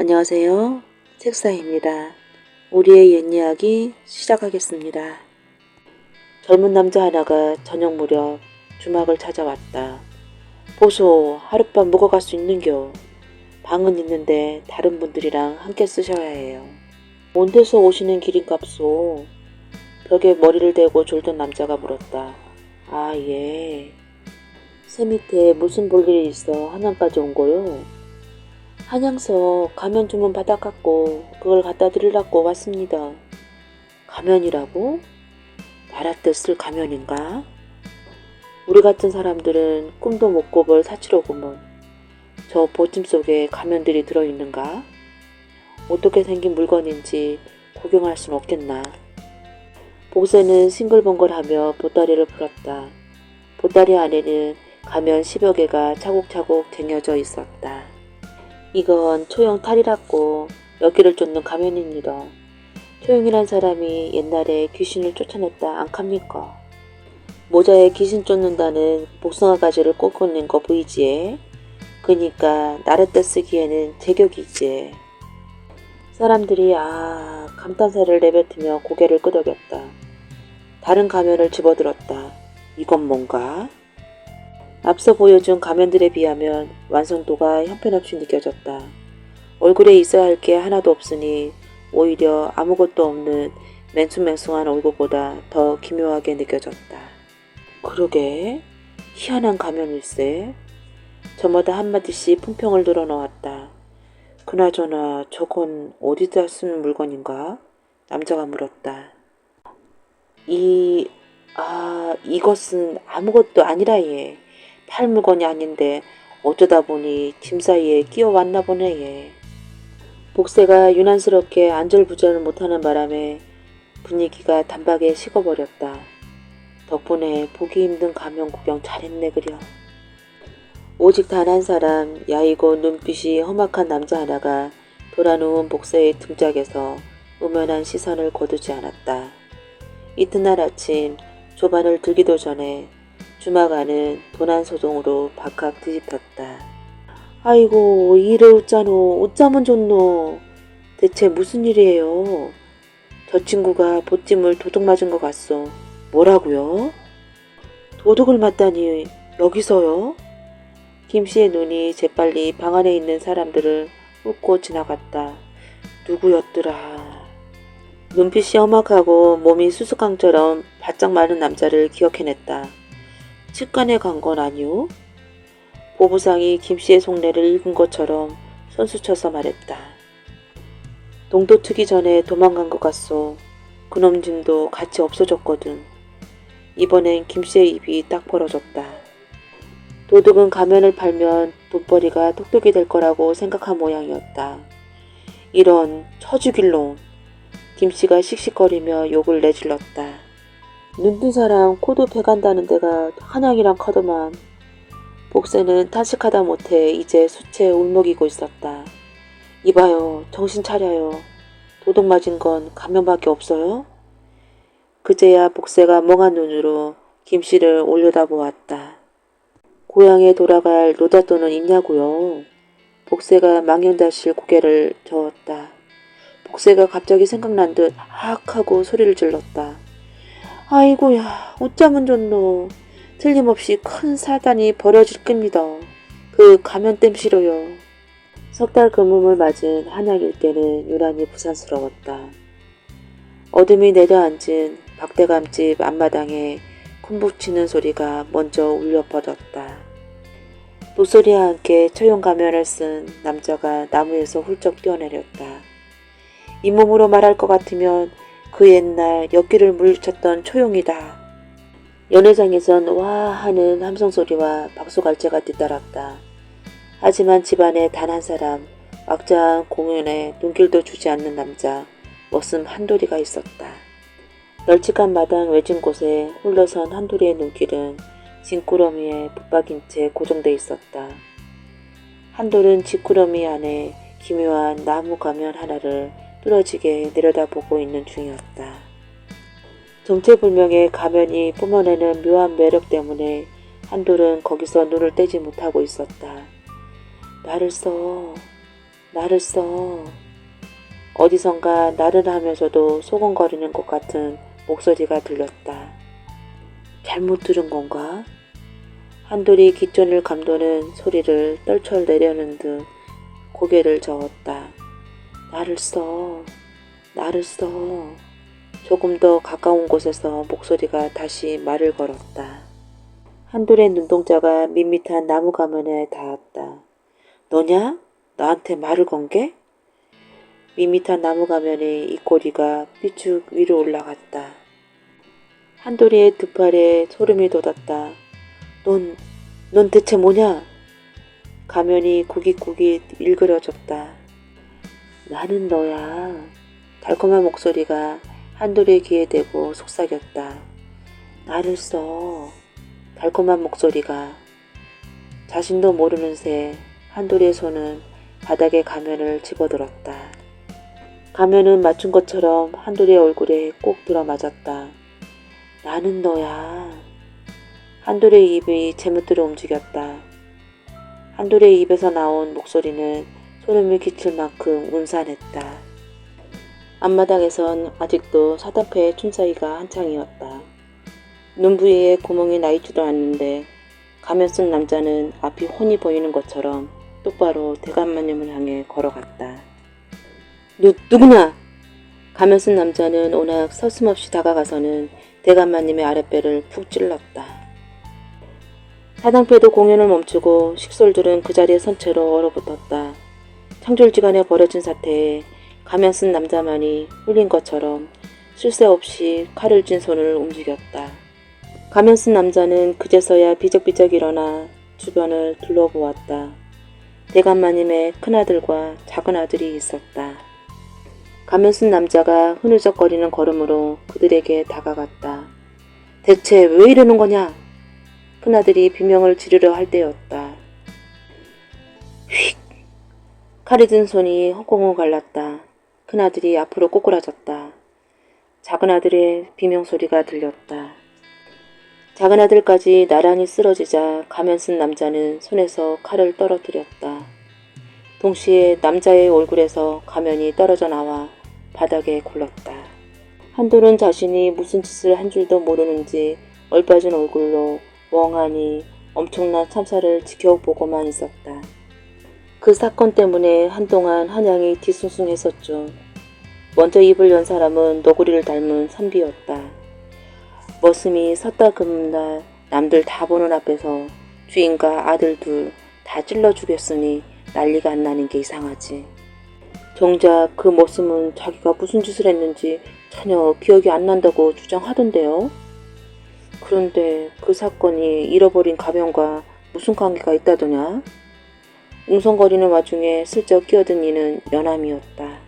안녕하세요. 책사입니다. 우리의 옛 이야기 시작하겠습니다. 젊은 남자 하나가 저녁 무렵 주막을 찾아왔다. 보소, 하룻밤 묵어갈 수 있는겨. 방은 있는데 다른 분들이랑 함께 쓰셔야 해요. 온 데서 오시는 길인갑소. 벽에 머리를 대고 졸던 남자가 물었다. 아, 예. 새 밑에 무슨 볼 일이 있어 한양까지 온 거요? 한양서 가면 주문 받아갖고 그걸 갖다 드리려고 왔습니다. 가면이라고? 나라뜻 쓸 가면인가? 우리 같은 사람들은 꿈도 못 꿔볼 사치로구먼. 저 보침 속에 가면들이 들어있는가? 어떻게 생긴 물건인지 구경할 순 없겠나? 복세는 싱글벙글하며 보따리를 풀었다. 보따리 안에는 가면 10여 개가 차곡차곡 쟁여져 있었다. 이건 초용 탈이라고 여기를 쫓는 가면입니다. 초용이란 사람이 옛날에 귀신을 쫓아냈다 안캅니까? 모자에 귀신 쫓는다는 복숭아 가지를 꽂고 있는 거 보이지에? 그니까 때 쓰기에는 제격이지. 사람들이 아 감탄사를 내뱉으며 고개를 끄덕였다. 다른 가면을 집어들었다. 이건 뭔가? 앞서 보여준 가면들에 비하면 완성도가 형편없이 느껴졌다. 얼굴에 있어야 할 게 하나도 없으니 오히려 아무것도 없는 맹숭맹숭한 얼굴보다 더 기묘하게 느껴졌다. 그러게 희한한 가면일세. 저마다 한마디씩 품평을 늘어놓았다. 그나저나 저건 어디다 쓰는 물건인가? 남자가 물었다. 이, 아, 이것은 아무것도 아니라 얘. 팔 물건이 아닌데 어쩌다 보니 짐 사이에 끼어왔나 보네 얘. 복세가 유난스럽게 안절부절을 못하는 바람에 분위기가 단박에 식어버렸다. 덕분에 보기 힘든 가면 구경 잘했네 그려. 오직 단 한 사람 야이고 눈빛이 험악한 남자 하나가 돌아누운 복세의 등짝에서 우면한 시선을 거두지 않았다. 이튿날 아침 조반을 들기도 전에 주막 안은 도난 소동으로 박학 뒤집혔다. 아이고 이래 웃자노 웃자면 좋노 대체 무슨 일이에요? 저 친구가 보찜을 도둑 맞은 것 같소. 뭐라고요? 도둑을 맞다니 여기서요? 김씨의 눈이 재빨리 방 안에 있는 사람들을 훑고 지나갔다. 누구였더라. 눈빛이 험악하고 몸이 수수깡처럼 바짝 마른 남자를 기억해냈다. 치간에 간 건 아니오? 보부상이 김씨의 속내를 읽은 것처럼 손수쳐서 말했다. 동도 트기 전에 도망간 것 같소. 그놈 짐도 같이 없어졌거든. 이번엔 김씨의 입이 딱 벌어졌다. 도둑은 가면을 팔면 돈벌이가 똑똑이 될 거라고 생각한 모양이었다. 이런 처죽일 놈. 김씨가 씩씩거리며 욕을 내질렀다. 눈뜬 사람 코도 베간다는 데가 한양이랑 커더만 복세는 탄식하다 못해 이제 수채에 울먹이고 있었다. 이봐요 정신 차려요. 도둑 맞은 건 가면밖에 없어요? 그제야 복세가 멍한 눈으로 김씨를 올려다보았다. 고향에 돌아갈 노잣돈은 있냐고요? 복세가 망연다실 고개를 저었다. 복세가 갑자기 생각난 듯 하악 하고 소리를 질렀다. 아이고야 어쩌면 좋노. 틀림없이 큰 사단이 벌어질 겁니다. 그 가면땜 싫어요. 석달 근무를 맞은 한약 일개는 유난히 부산스러웠다. 어둠이 내려앉은 박대감집 앞마당에 쿵북치는 소리가 먼저 울려 퍼졌다. 노소리와 함께 처용 가면을 쓴 남자가 나무에서 훌쩍 뛰어내렸다. 잇몸으로 말할 것 같으면 그 옛날 엿기를 물리쳤던 초용이다. 연회장에선 와 하는 함성 소리와 박수갈채가 뒤따랐다. 하지만 집안에 단 한 사람, 막장 공연에 눈길도 주지 않는 남자, 머슴 한돌이가 있었다. 널찍한 마당 외진 곳에 홀러선 한돌이의 눈길은 진꾸러미에 붙박인 채 고정돼 있었다. 한돌은 진꾸러미 안에 기묘한 나무 가면 하나를 뚫어지게 내려다보고 있는 중이었다. 정체불명의 가면이 뿜어내는 묘한 매력 때문에 한돌은 거기서 눈을 떼지 못하고 있었다. 나를 써. 나를 써. 어디선가 나를 하면서도 소곤거리는 것 같은 목소리가 들렸다. 잘못 들은 건가? 한돌이 귓전을 감도는 소리를 떨쳐 내려는 듯 고개를 저었다. 나를 써. 나를 써. 조금 더 가까운 곳에서 목소리가 다시 말을 걸었다. 한돌의 눈동자가 밋밋한 나무 가면에 닿았다. 너냐? 나한테 말을 건 게? 밋밋한 나무 가면에 입꼬리가 삐쭉 위로 올라갔다. 한돌이의 두 팔에 소름이 돋았다. 넌, 넌 대체 뭐냐? 가면이 구깃구깃 일그러졌다. 나는 너야. 달콤한 목소리가 한돌이의 귀에 대고 속삭였다. 나를 써. 달콤한 목소리가 자신도 모르는 새 한돌이의 손은 바닥에 가면을 집어들었다. 가면은 맞춘 것처럼 한돌이의 얼굴에 꼭 들어맞았다. 나는 너야. 한돌의 입이 제멋대로 움직였다. 한돌의 입에서 나온 목소리는 소름을 끼칠 만큼 운산했다. 앞마당에선 아직도 사다패의 춤사위가 한창이었다. 눈 부위에 구멍이 나 있지도 않는데 가면 쓴 남자는 앞이 훤히 보이는 것처럼 똑바로 대감마님을 향해 걸어갔다. 누, 누구냐? 가면 쓴 남자는 워낙 서슴없이 다가가서는 대감마님의 아랫배를 푹 찔렀다. 사당패도 공연을 멈추고 식솔들은 그 자리에 선 채로 얼어붙었다. 창졸지간에 벌어진 사태에 가면 쓴 남자만이 홀린 것처럼 쉴새 없이 칼을 쥔 손을 움직였다. 가면 쓴 남자는 그제서야 비적비적 일어나 주변을 둘러보았다. 대감마님의 큰아들과 작은아들이 있었다. 가면 쓴 남자가 흐느적거리는 걸음으로 그들에게 다가갔다. 대체 왜 이러는 거냐? 큰아들이 비명을 지르려 할 때였다. 휙! 칼이 든 손이 허공을 갈랐다. 큰 아들이 앞으로 꼬꾸라졌다. 작은 아들의 비명소리가 들렸다. 작은 아들까지 나란히 쓰러지자 가면 쓴 남자는 손에서 칼을 떨어뜨렸다. 동시에 남자의 얼굴에서 가면이 떨어져 나와 바닥에 굴렀다. 한돌은 자신이 무슨 짓을 한 줄도 모르는지 얼빠진 얼굴로 멍하니 엄청난 참사를 지켜보고만 있었다. 그 사건 때문에 한동안 한양이 뒤숭숭했었죠. 먼저 입을 연 사람은 너구리를 닮은 선비였다. 머슴이 섰다 긋는날 남들 다 보는 앞에서 주인과 아들 둘 다 찔러 죽였으니 난리가 안 나는 게 이상하지. 정작 그 머슴은 자기가 무슨 짓을 했는지 전혀 기억이 안 난다고 주장하던데요. 그런데 그 사건이 잃어버린 가면과 무슨 관계가 있다더냐? 웅성거리는 와중에 슬쩍 끼어든 이는 연암이었다.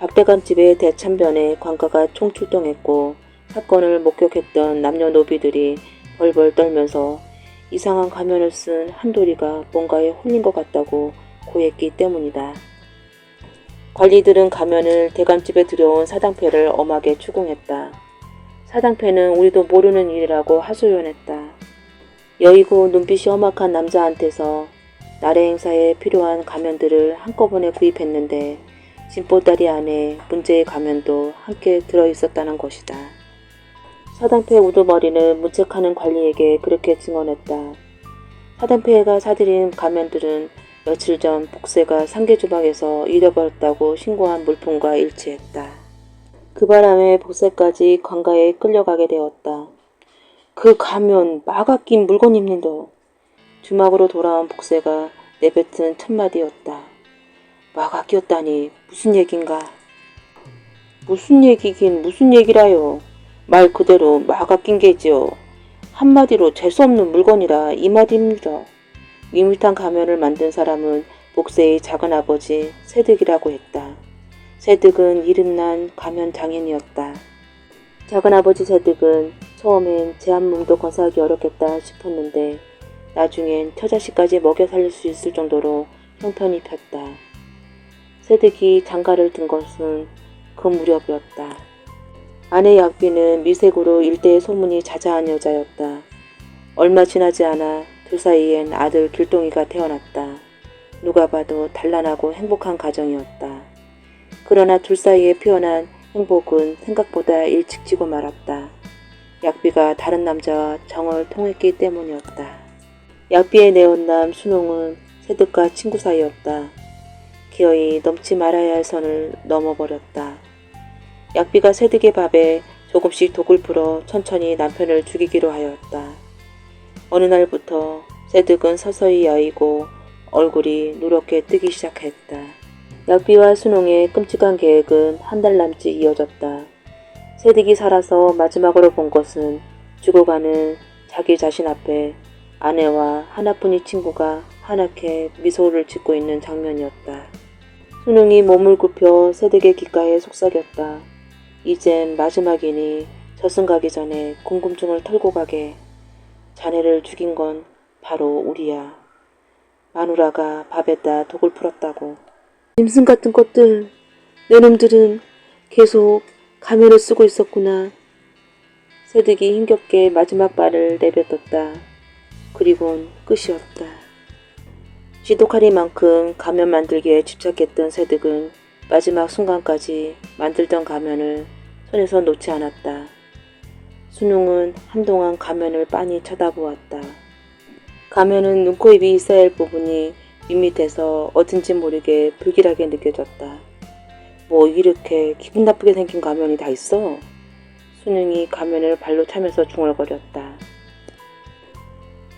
박대감 집의 대참변에 관가가 총출동했고 사건을 목격했던 남녀 노비들이 벌벌 떨면서 이상한 가면을 쓴 한돌이가 뭔가에 홀린 것 같다고 고했기 때문이다. 관리들은 가면을 대감집에 들여온 사당패를 엄하게 추궁했다. 사당패는 우리도 모르는 일이라고 하소연했다. 여의고 눈빛이 험악한 남자한테서 나래 행사에 필요한 가면들을 한꺼번에 구입했는데 진보다리 안에 문제의 가면도 함께 들어있었다는 것이다. 사당패 우두머리는 문책하는 관리에게 그렇게 증언했다. 사당패가 사들인 가면들은 며칠 전 복세가 상계주방에서 잃어버렸다고 신고한 물품과 일치했다. 그 바람에 복세까지 관가에 끌려가게 되었다. 그 가면 마가 낀 물건입니다. 주막으로 돌아온 복세가 내뱉은 첫마디였다. 마가 끼었다니 무슨 얘긴가? 무슨 얘기긴 무슨 얘기라요. 말 그대로 마가 낀 게지요. 한마디로 재수없는 물건이라 이 말입니다. 밋밋한 가면을 만든 사람은 복세의 작은 아버지 세득이라고 했다. 세득은 이름난 가면 장인이었다. 작은 아버지 세득은 처음엔 제한 몸도 건사하기 어렵겠다 싶었는데 나중엔 처자식까지 먹여 살릴 수 있을 정도로 형편이 폈다. 세득이 장가를 든 것은 그 무렵이었다. 아내 약비는 미색으로 일대의 소문이 자자한 여자였다. 얼마 지나지 않아 둘 사이엔 아들 길동이가 태어났다. 누가 봐도 단란하고 행복한 가정이었다. 그러나 둘 사이에 피어난 행복은 생각보다 일찍 지고 말았다. 약비가 다른 남자와 정을 통했기 때문이었다. 약비의 내혼남 순홍은 세득과 친구 사이였다. 기어이 넘지 말아야 할 선을 넘어버렸다. 약비가 세득의 밥에 조금씩 독을 풀어 천천히 남편을 죽이기로 하였다. 어느 날부터 세득은 서서히 야이고 얼굴이 누렇게 뜨기 시작했다. 약비와 순홍의 끔찍한 계획은 한 달 남짓 이어졌다. 세득이 살아서 마지막으로 본 것은 죽어가는 자기 자신 앞에 아내와 하나뿐인 친구가 하얗게 미소를 짓고 있는 장면이었다. 순웅이 몸을 굽혀 세득의 귓가에 속삭였다. 이젠 마지막이니 저승 가기 전에 궁금증을 털고 가게. 자네를 죽인 건 바로 우리야. 마누라가 밥에다 독을 풀었다고. 짐승 같은 것들, 내 놈들은 계속 가면을 쓰고 있었구나. 세득이 힘겹게 마지막 발을 내뱉었다. 그리곤 끝이었다. 지독하리만큼 가면 만들기에 집착했던 세득은 마지막 순간까지 만들던 가면을 손에서 놓지 않았다. 순웅은 한동안 가면을 빤히 쳐다보았다. 가면은 눈, 코, 입이 할 부분이 밋밋해서 어딘지 모르게 불길하게 느껴졌다. 뭐 이렇게 기분 나쁘게 생긴 가면이 다 있어? 순웅이 가면을 발로 차면서 중얼거렸다.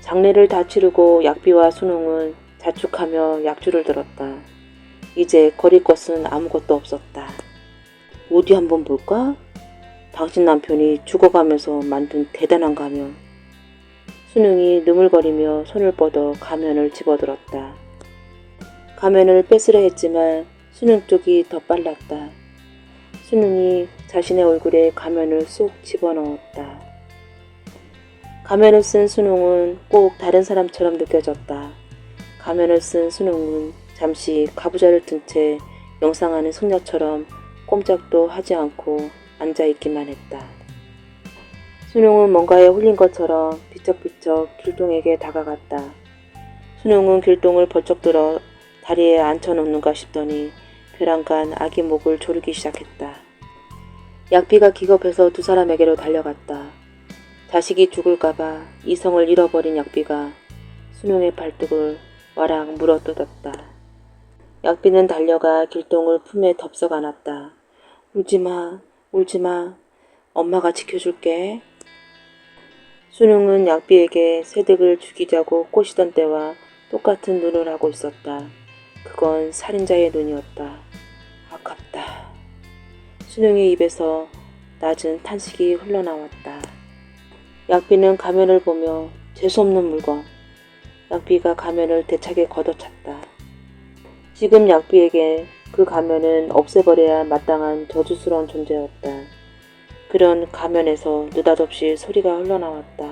장례를 다 치르고 약비와 순웅은 자축하며 약주를 들었다. 이제 거릴 것은 아무것도 없었다. 어디 한번 볼까? 당신 남편이 죽어가면서 만든 대단한 가면. 순웅이 느물거리며 손을 뻗어 가면을 집어들었다. 가면을 뺏으려 했지만 순웅 쪽이 더 빨랐다. 순웅이 자신의 얼굴에 가면을 쏙 집어넣었다. 가면을 쓴 순웅은 꼭 다른 사람처럼 느껴졌다. 가면을 쓴 순웅은 잠시 가부좌를 든채 영상하는 숙녀처럼 꼼짝도 하지 않고 앉아있기만 했다. 순웅은 뭔가에 홀린 것처럼 비쩍비쩍 길동에게 다가갔다. 순웅은 길동을 벌쩍 들어 다리에 앉혀놓는가 싶더니 벼랑간 아기 목을 조르기 시작했다. 약비가 기겁해서 두 사람에게로 달려갔다. 자식이 죽을까봐 이성을 잃어버린 약비가 순웅의 발등을 와락 물어뜯었다. 약비는 달려가 길동을 품에 덥석 안았다. 울지마, 울지마. 엄마가 지켜줄게. 순웅은 약비에게 새댁을 죽이자고 꼬시던 때와 똑같은 눈을 하고 있었다. 그건 살인자의 눈이었다. 아깝다. 순웅의 입에서 낮은 탄식이 흘러나왔다. 약비는 가면을 보며 재수없는 물건. 약비가 가면을 대차게 걷어찼다. 지금 약비에게 그 가면은 없애버려야 마땅한 저주스러운 존재였다. 그런 가면에서 느닷없이 소리가 흘러나왔다.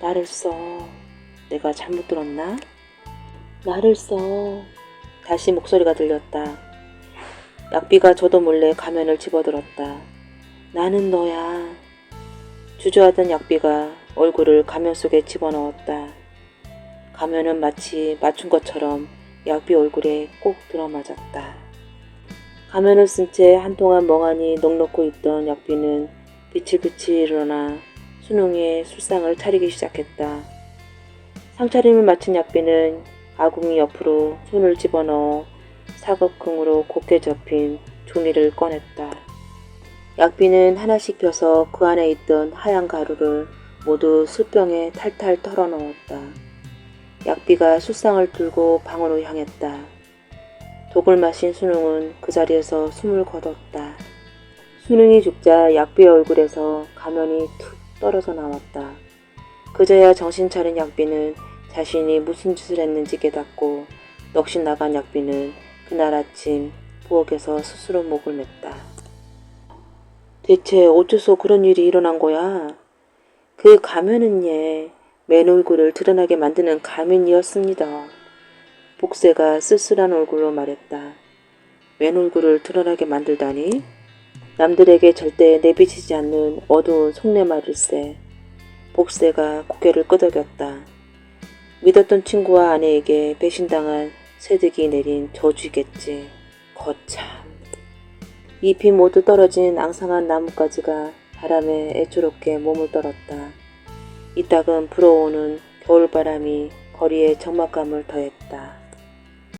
나를 써. 내가 잘못 들었나? 나를 써. 다시 목소리가 들렸다. 약비가 저도 몰래 가면을 집어들었다. 나는 너야. 주저하던 약비가 얼굴을 가면 속에 집어넣었다. 가면은 마치 맞춘 것처럼 약비 얼굴에 꼭 들어맞았다. 가면을 쓴 채 한동안 멍하니 넋놓고 있던 약비는 비칠비칠 일어나 순웅의 술상을 차리기 시작했다. 상차림을 마친 약비는 아궁이 옆으로 손을 집어넣어 사각형으로 곱게 접힌 종이를 꺼냈다. 약비는 하나씩 펴서 그 안에 있던 하얀 가루를 모두 술병에 탈탈 털어넣었다. 약비가 술상을 들고 방으로 향했다. 독을 마신 순웅은 그 자리에서 숨을 거뒀다. 순웅이 죽자 약비의 얼굴에서 가면이 툭 떨어져 나왔다. 그제야 정신 차린 약비는 자신이 무슨 짓을 했는지 깨닫고 넋이 나간 약비는 그날 아침 부엌에서 스스로 목을 맸다. 대체 어째서 그런 일이 일어난 거야? 그 가면은 얘, 맨 얼굴을 드러나게 만드는 가면이었습니다. 복세가 쓸쓸한 얼굴로 말했다. 맨 얼굴을 드러나게 만들다니? 남들에게 절대 내비치지 않는 어두운 속내말일세. 복세가 고개를 끄덕였다. 믿었던 친구와 아내에게 배신당한 새득이 내린 저주겠지. 거참. 잎이 모두 떨어진 앙상한 나뭇가지가 바람에 애처롭게 몸을 떨었다. 이따금 불어오는 겨울바람이 거리에 적막감을 더했다.